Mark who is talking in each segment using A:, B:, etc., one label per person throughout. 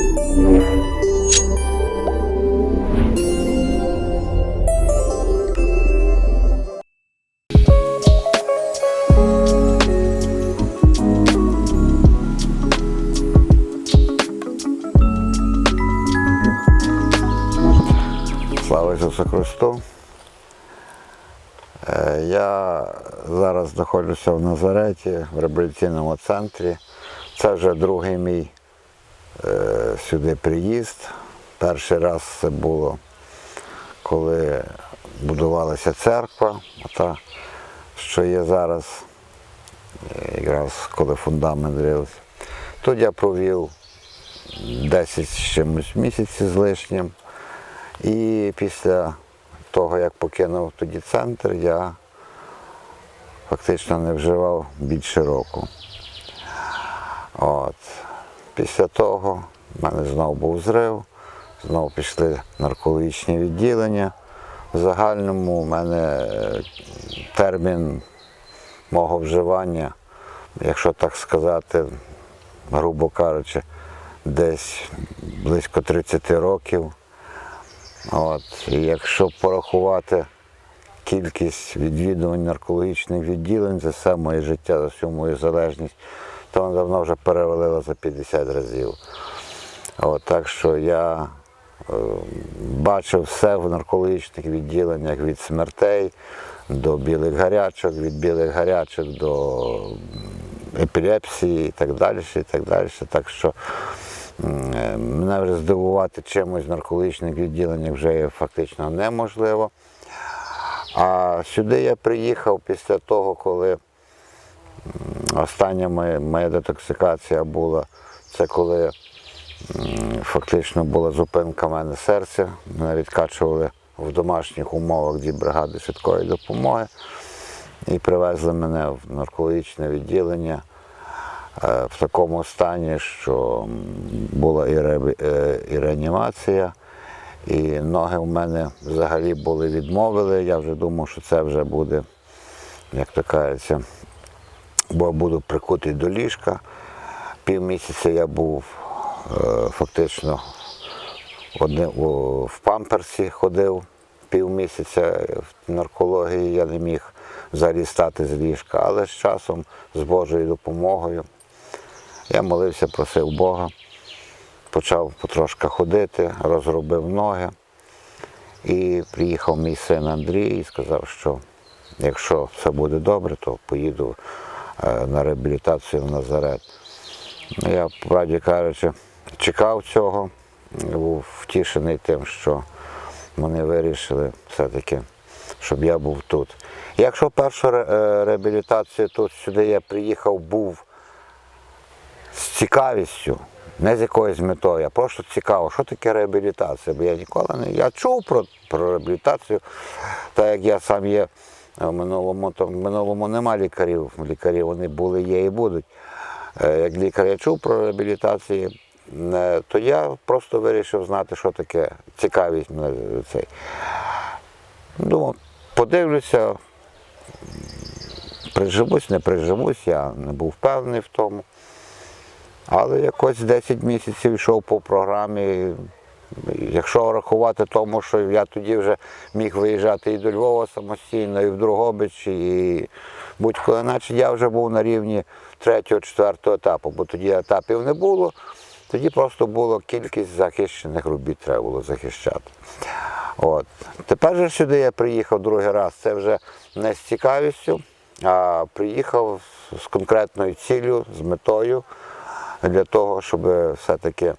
A: Слава Ісусу Христу. Е, Я зараз знаходжуся в Назареті, в реабілітаційному центрі. Це вже другий мій сюди приїзд. Перший раз це було, коли будувалася церква, та, що є зараз, е, якраз коли фундамент рився. Тут я провів 10 з чимось місяців з лишнім. І після того, як покинув тоді центр, я фактично не вживав більше року. От. Після того в мене знову був зрив, знову пішли наркологічні відділення. В загальному в мене е, термін мого вживання, якщо так сказати, грубо кажучи, десь близько 30 років. От, і якщо порахувати кількість відвідувань наркологічних відділень за все моє життя, за всю мою залежність, то вона давно вже перевалила за 50 разів. От, так що я е, бачив все в наркологічних відділеннях від смертей до білих гарячок, від білих гарячок до епілепсії і так далі. І так, далі. так що е, мене вже здивувати чимось в наркологічних відділеннях вже є фактично неможливо. А сюди я приїхав після того, коли остання моя, детоксикація була, це коли фактично була зупинка в мене серця. Мене відкачували в домашніх умовах дві бригади швидкої допомоги і привезли мене в наркологічне відділення е, в такому стані, що була і, ре- е, і реанімація, і ноги в мене взагалі були відмовили. Я вже думав, що це вже буде, як то кажеться, бо буду прикутий до ліжка. Півмісяця я був е, фактично одне, в памперсі ходив півмісяця в наркології, я не міг взагалі стати з ліжка, але з часом, з Божою допомогою, я молився, просив Бога, почав потрошки ходити, розробив ноги. І приїхав мій син Андрій і сказав, що якщо все буде добре, то поїду на реабілітацію в Назарет. Ну, Я, правді кажучи, чекав цього, був втішений тим, що вони вирішили все-таки, щоб я був тут. Якщо першу е, реабілітацію тут сюди я приїхав, був з цікавістю, не з якоюсь метою, а просто цікаво, що таке реабілітація. Бо я ніколи не я чув про, про реабілітацію, так як я сам є в минулому, то в минулому нема лікарів. Лікарі вони були, є і будуть. Е, Як лікар я чув про реабілітацію, е, то я просто вирішив знати, що таке цікавість мене цей. Думав, подивлюся, приживусь, не приживусь, я не був впевнений в тому. Але якось 10 місяців йшов по програмі. Якщо рахувати тому, що я тоді вже міг виїжджати і до Львова самостійно, і в Другобич, і будь-коли, наче я вже був на рівні третього, четвертого етапу, бо тоді етапів не було, тоді просто було кількість захищених робіт, треба було захищати. От. Тепер же сюди я приїхав другий раз, це вже не з цікавістю, а приїхав з конкретною ціллю, з метою для того, щоб все-таки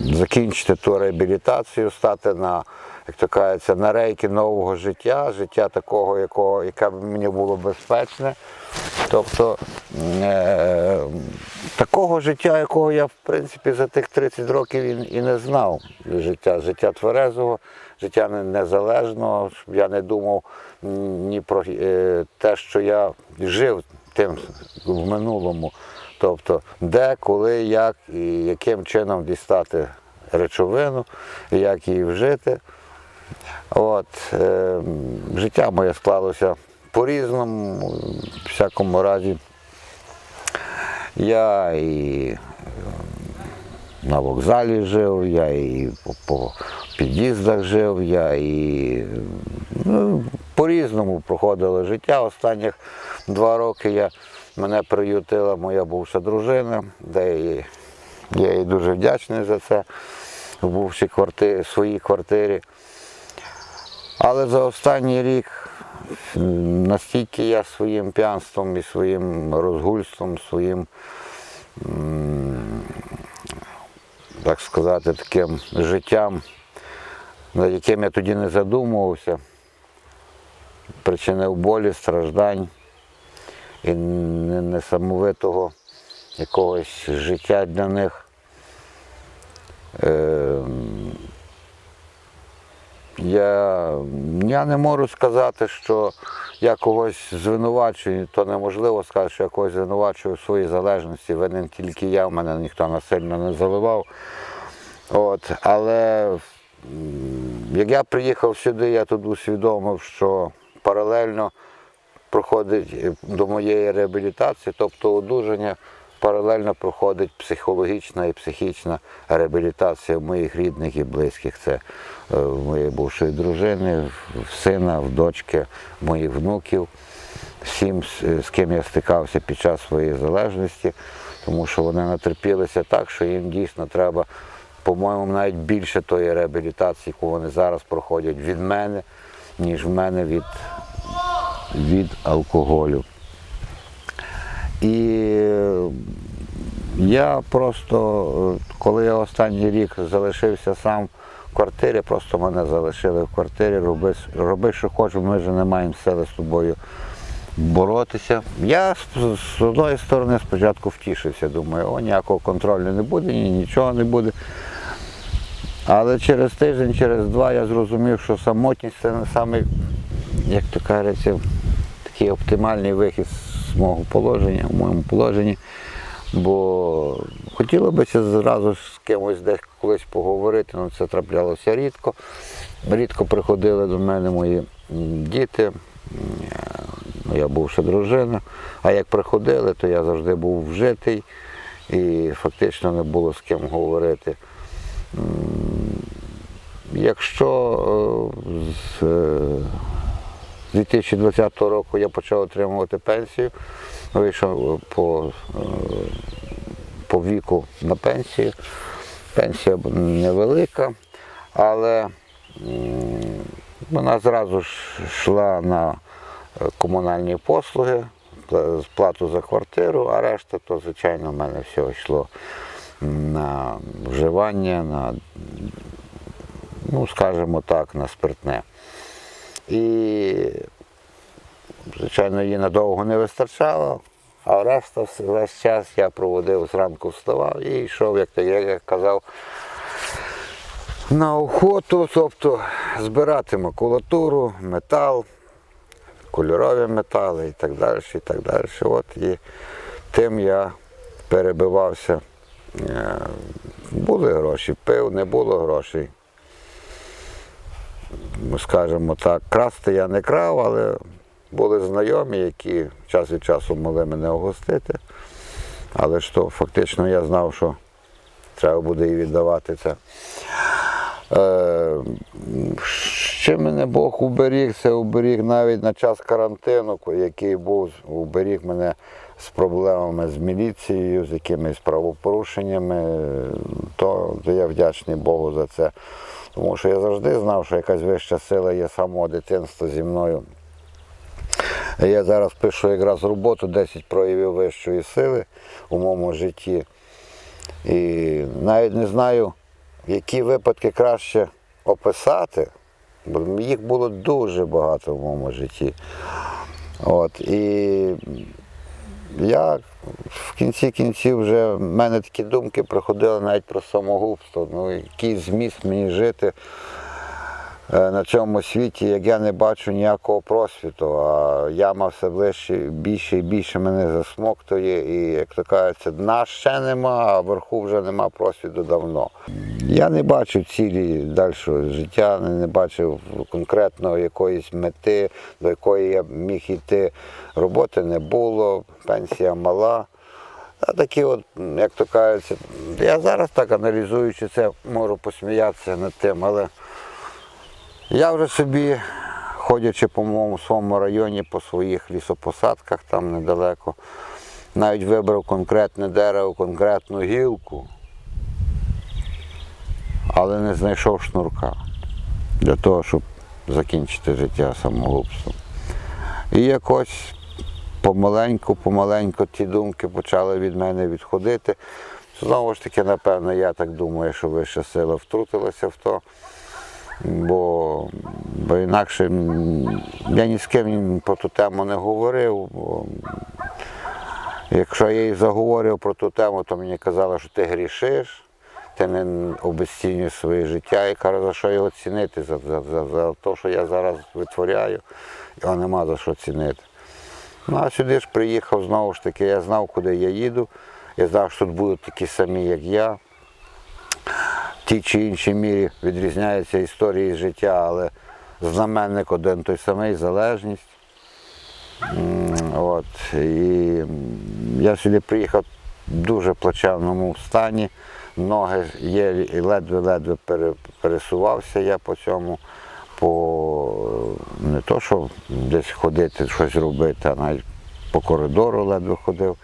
A: закінчити ту реабілітацію, стати на, як то кажеться, на рейки нового життя, життя такого, якого, яке б мені було безпечне. Тобто е, такого життя, якого я в принципі за тих 30 років і, і не знав. Життя, життя тверезого, життя незалежного, щоб я не думав ні про е, те, що я жив тим в минулому. Тобто, де, коли, як і яким чином дістати речовину, як її вжити. От, е, життя моє склалося по-різному, в всякому разі. Я і е, на вокзалі жив, я і по, по під'їздах жив, я і ну, по-різному проходило життя. Останніх два роки я, мене приютила моя бувша дружина, де і, я їй дуже вдячний за це в бувшій квартирі, своїй квартирі. Але за останній рік настільки я своїм п'янством і своїм розгульством, своїм, так сказати, таким життям, над яким я тоді не задумувався, причинив болі, страждань і несамовитого якогось життя для них. Ем, я, я не можу сказати, що я когось звинувачую, то неможливо сказати, що я когось звинувачую в своїй залежності. Винен тільки я, в мене ніхто насильно не заливав. От, але як я приїхав сюди, я тут усвідомив, що паралельно проходить е, до моєї реабілітації, тобто одужання, паралельно проходить психологічна і психічна реабілітація моїх рідних і близьких. Це е, в моєї бувшої дружини, в сина, в дочки, моїх внуків, всім, з- з ким я стикався під час своєї залежності, тому що вони натерпілися так, що їм дійсно треба, по-моєму, навіть більше тої реабілітації, яку вони зараз проходять від мене, ніж в мене від від алкоголю. І я просто, коли я останній рік залишився сам в квартирі, просто мене залишили в квартирі, роби, роби що хочеш, ми вже не маємо сили з тобою боротися. Я з, одної сторони спочатку втішився, думаю, о, ніякого контролю не буде, ні, нічого не буде. Але через тиждень, через два я зрозумів, що самотність це не самий, як то кажеться, такий оптимальний вихід з мого положення, в моєму положенні. Бо хотіло б зразу з кимось десь колись поговорити, але це траплялося рідко. Рідко приходили до мене мої діти, м, е, моя бувша дружина. А як приходили, то я завжди був вжитий і фактично не було з ким говорити. Якщо е, з е, 2020 року я почав отримувати пенсію, вийшов по, е, по віку на пенсію. Пенсія невелика, але вона зразу ж йшла на комунальні послуги, пла- плату за квартиру, а решта, то, звичайно, в мене все йшло на вживання, на ну, скажімо так, на спиртне. І, звичайно, її надовго не вистачало, а решта весь час я проводив зранку вставав і йшов, як я казав, на охоту, тобто збирати макулатуру, метал, кольорові метали і так далі. і так далі. От і тим я перебивався. Е, Були гроші, пив, не було грошей скажімо так, красти я не крав, але були знайомі, які час від часу могли мене огостити. Але то фактично я знав, що треба буде і віддавати це. Е, ще мене Бог уберіг, це уберіг навіть на час карантину, який був, уберіг мене з проблемами з міліцією, з якимись правопорушеннями, то, то я вдячний Богу за це. Тому що я завжди знав, що якась вища сила є самого дитинства зі мною. Я зараз пишу якраз роботу 10 проявів вищої сили у моєму житті. І навіть не знаю, які випадки краще описати, бо їх було дуже багато в моєму житті. От, і я в кінці кінців вже в мене такі думки проходили навіть про самогубство. Ну, який зміст мені жити на цьому світі, як я не бачу ніякого просвіту, а яма все ближче, більше і більше мене засмоктує, і, як то кажеться, дна ще нема, а вверху вже нема просвіту давно. Я не бачу цілі дальшого життя, не бачив конкретно якоїсь мети, до якої я міг йти. Роботи не було, пенсія мала. А такі от, як то кажеться, я зараз так аналізуючи це, можу посміятися над тим, але я вже собі, ходячи по моєму своєму районі, по своїх лісопосадках там недалеко, навіть вибрав конкретне дерево, конкретну гілку, але не знайшов шнурка для того, щоб закінчити життя самогубством. І якось помаленьку, помаленьку ті думки почали від мене відходити. Знову ж таки, напевно, я так думаю, що вища сила втрутилася в то. Бо, бо інакше я ні з ким про ту тему не говорив. Бо, якщо я і заговорив про ту тему, то мені казали, що ти грішиш, ти не обезцінюєш своє життя і каже, за що його цінити, за, за, за, за те, що я зараз витворяю, його нема за що цінити. Ну а сюди ж приїхав знову ж таки, я знав, куди я їду. Я знав, що тут будуть такі самі, як я. Тій чи іншій мірі відрізняються історії життя, але знаменник один той самий залежність. От. І я сюди приїхав в дуже плачевному стані. Ноги є ледве-ледве пересувався я по цьому, по не то, що десь ходити, щось робити, а навіть по коридору ледве ходив.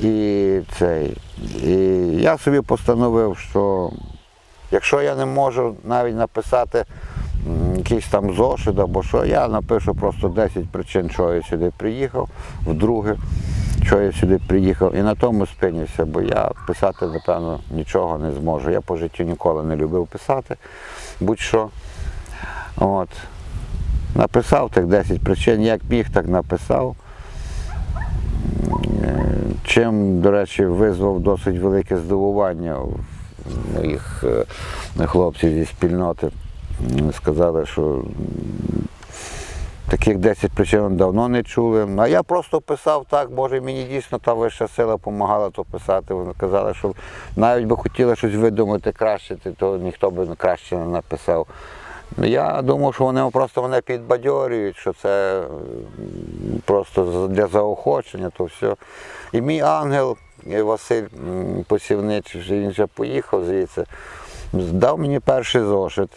A: І цей. І я собі постановив, що якщо я не можу навіть написати якийсь там зошит або що, я напишу просто 10 причин, чого я сюди приїхав, вдруге, чого я сюди приїхав. І на тому спинився, бо я писати, напевно, нічого не зможу. Я по життю ніколи не любив писати будь-що. От. Написав тих 10 причин, як міг, так написав. Чим, до речі, визвав досить велике здивування моїх е, хлопців зі спільноти. Сказали, що таких 10 причин давно не чули. А я просто писав так, може мені дійсно та вища сила допомагала то писати. Вони казали, що навіть би хотіли щось видумати краще, то ніхто би краще не написав. Я думав, що вони просто мене підбадьорюють, що це просто для заохочення, то все. І мій ангел Василь Посівнич, він вже поїхав звідси, дав мені перший зошит.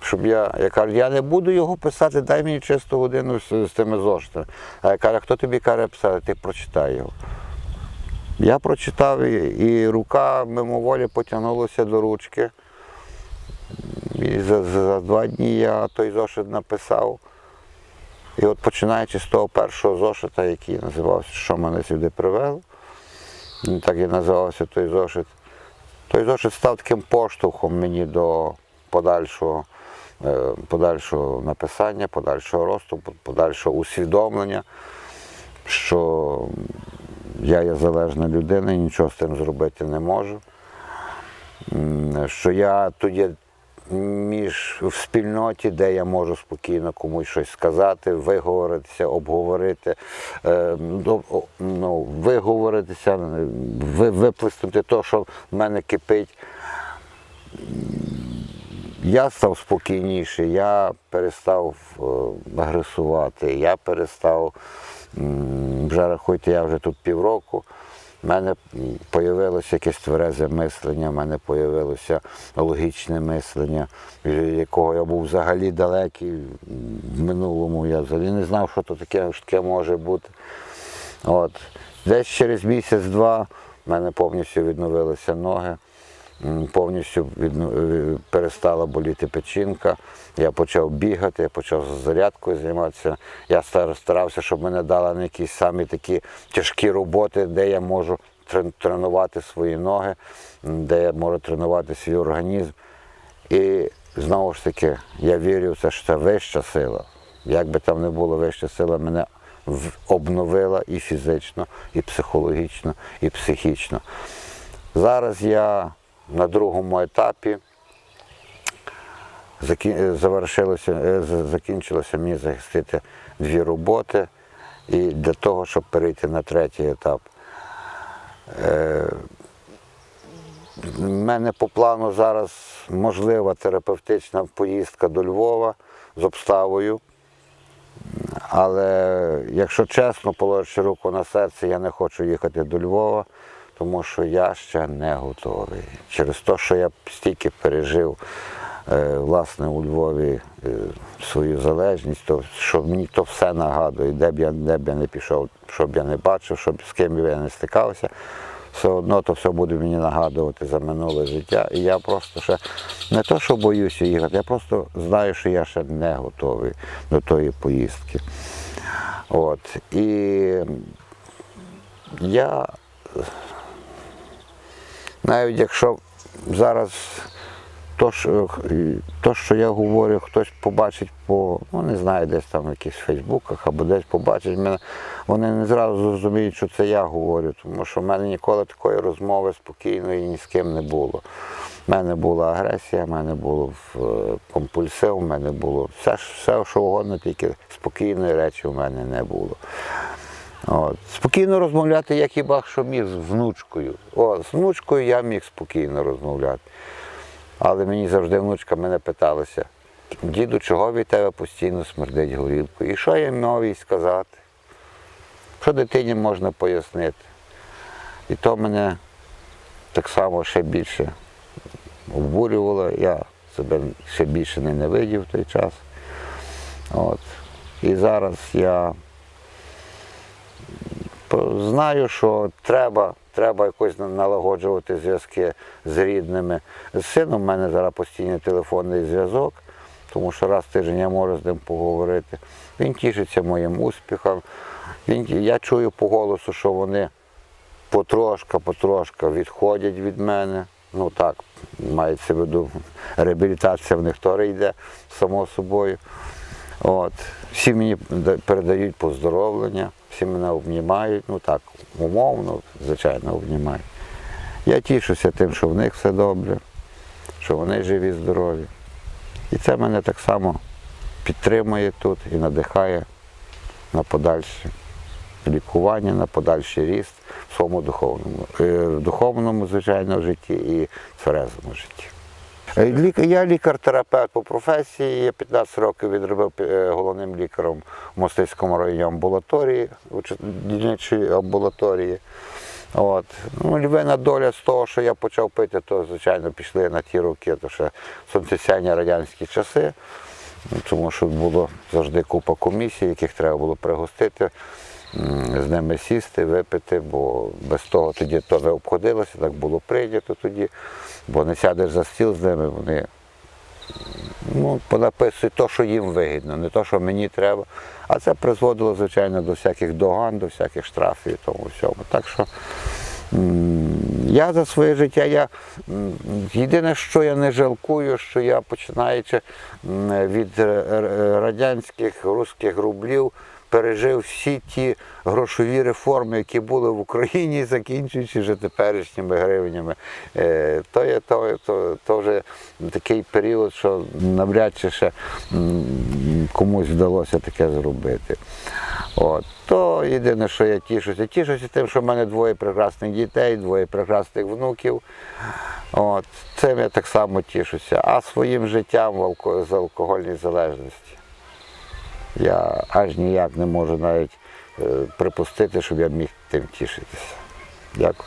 A: Щоб я, я кажу, я не буду його писати, дай мені чисту годину з, з тими зошитами. А я кажу, хто тобі каже писати, ти прочитай його. Я прочитав і, і рука мимоволі потягнулася до ручки. За, за, два дні я той зошит написав. І от починаючи з того першого зошита, який називався Що мене сюди привело, так і називався той зошит. Той зошит став таким поштовхом мені до подальшого, е, подальшого написання, подальшого росту, подальшого усвідомлення, що я є залежна людина і нічого з тим зробити не можу. Що я є між в спільноті, де я можу спокійно комусь щось сказати, виговоритися, обговорити, е, ну, виговоритися, ви, виплеснути те, що в мене кипить. Я став спокійніший, я перестав е, агресувати, я перестав, вже рахуйте, я вже тут півроку. У мене з'явилося якесь тверезе мислення, в мене з'явилося логічне мислення, від якого я був взагалі далекий в минулому. Я взагалі не знав, що то таке, що таке може бути. От. Десь через місяць-два в мене повністю відновилися ноги, повністю е, перестала боліти печінка. Я почав бігати, я почав з зарядкою займатися. Я старався, щоб мене дали на якісь самі такі тяжкі роботи, де я можу тренувати свої ноги, де я можу тренувати свій організм. І знову ж таки, я вірю в це, що це вища сила. Як би там не було, вища сила мене обновила і фізично, і психологічно, і психічно. Зараз я на другому етапі. Е, завершилося, е, закінчилося мені захистити дві роботи. І для того, щоб перейти на третій етап. Е, У мене по плану зараз можлива терапевтична поїздка до Львова з обставою, Але якщо чесно, положивши руку на серце, я не хочу їхати до Львова, тому що я ще не готовий. Через те, що я стільки пережив е, власне у Львові е, свою залежність, то що мені то все нагадує, де б я, де б я не пішов, що б я не бачив, щоб з ким би я не стикався. Все одно то все буде мені нагадувати за минуле життя. І я просто ще не то, що боюся їхати, я просто знаю, що я ще не готовий до тої поїздки. От. І я навіть якщо зараз то, що, то, що я говорю, хтось побачить по, ну не знаю, десь там в якихось фейсбуках або десь побачить мене, вони не зразу зрозуміють, що це я говорю, тому що в мене ніколи такої розмови спокійної ні з ким не було. У мене була агресія, в мене було е, компульсив, в мене було все, все, що угодно, тільки спокійної речі в мене не було. От. Спокійно розмовляти я хіба що міг з внучкою. О, з внучкою я міг спокійно розмовляти. Але мені завжди внучка мене питалася, діду, чого від тебе постійно смердить горілкою? І що я мав їй сказати? Що дитині можна пояснити? І то мене так само ще більше обурювало. Я себе ще більше не ненавидів в той час. От. І зараз я Знаю, що треба, треба якось налагоджувати зв'язки з рідними. З сином в мене зараз постійний телефонний зв'язок, тому що раз в тиждень я можу з ним поговорити. Він тішиться моїм успіхом. Він, я чую по голосу, що вони потрошка, потрошка відходять від мене. Ну так, мається в виду, реабілітація в них теж йде, само собою. От. Всі мені передають поздоровлення, всі мене обнімають, ну так, умовно, звичайно, обнімають. Я тішуся тим, що в них все добре, що вони живі, здорові. І це мене так само підтримує тут і надихає на подальше лікування, на подальший ріст в своєму духовному, е, духовному, звичайно, житті і тверезому житті. Е, Я лікар-терапевт по професії. Я 15 років відробив е, головним лікарем в Мостицькому районі амбулаторії, дільничій амбулаторії. От. Ну, львина доля з того, що я почав пити, то звичайно пішли на ті роки, то ще сонцесяйні радянські часи, тому що було завжди купа комісій, яких треба було пригостити, з ними сісти, випити, бо без того тоді то не обходилося, так було прийнято тоді, бо не сядеш за стіл з ними, вони ну, понаписують те, що їм вигідно, не те, що мені треба. А це призводило, звичайно, до всяких доган, до всяких штрафів і тому всьому. Так що я за своє життя, я єдине, що я не жалкую, що я починаючи від е, е, радянських русських рублів. Пережив всі ті грошові реформи, які були в Україні, закінчуючи вже теперішніми гривнями. Е, То, є, то, то, то вже такий період, що навряд чи ще комусь вдалося таке зробити. От. То єдине, що я тішуся. Тішуся тим, що в мене двоє прекрасних дітей, двоє прекрасних внуків. От. Цим я так само тішуся. А своїм життям з алкогольній залежності. Я аж ніяк не можу навіть е, припустити, щоб я міг тим тішитися. Дякую.